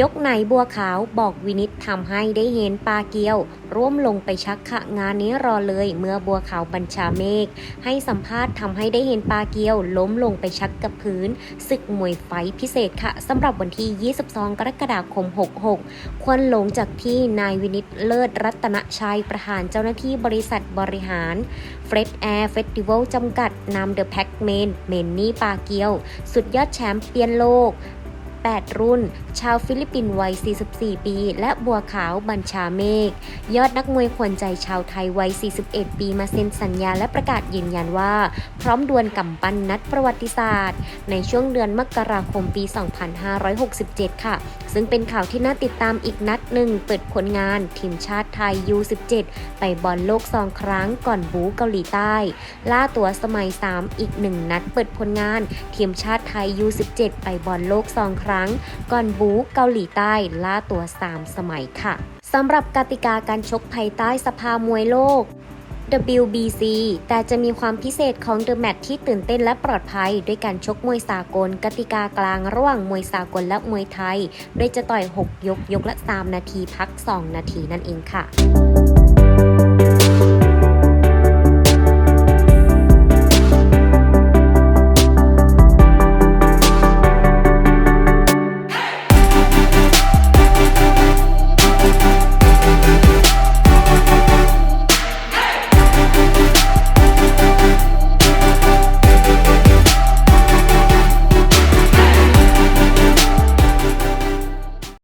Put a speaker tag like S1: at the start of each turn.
S1: ยกไหนบัวขาวบอกวินิตทำให้ได้เห็นปาเกียว ร่วมลงไปชักขะงานนี้รอเลยเมื่อบัวขาวบัญชาเมฆให้สัมภาษณ์ทำให้ได้เห็นปาเกียว ล้มลงไปชักกับพื้นศึกมวยไฟพิเศษค่ะสำหรับวันที่ 22 กรกฎาคม 66 ควรลงจากที่นายวินิตเลิศรัตนชัยประธานเจ้าหน้าที่บริษัทบริหารเฟรดแอร์เฟสติวัลจำกัดนำเดอะแพ็กเมนเมนนี่ปาเกียว สุดยอดแชมป์เปี้ยนโลก 8 รุ่น ชาวฟิลิปปินส์วัย 44 ปี และบัวขาวบัญชาเมฆยอดนักมวยขวัญใจชาวไทยวัย 41 ปีมาเซ็นสัญญาและประกาศยืนยันว่า พร้อมดวลกำปั้นนัดประวัติศาสตร์ ในช่วงเดือนมกราคมปี 2567 ค่ะ ซึ่งเป็นข่าวที่น่าติดตามอีกนัดหนึ่งเปิดผลงานทีมชาติไทย U17 ไปบอลโลกสองครั้งก่อนบูเกาหลีใต้ ล่าตัวสมัย 3 อีกหนึ่งนัดเปิดผลงานทีมชาติไทย U17 ไปบอลโลกสองครั้งก่อนบูเกาหลีใต้ ล่าตัว 3 สมัยค่ะสำหรับกติกาการชกภายใต้สภามวยโลก WBC แต่จะมีความพิเศษของ The Match ที่ตื่นเต้นและปลอดภัย ด้วยการชกมวยสากล กติกากลางระหว่างมวยสากลและมวยไทย โดยจะต่อย 6 ยกยกละ 3 นาทีพัก 2 นาทีนั่นเองค่ะ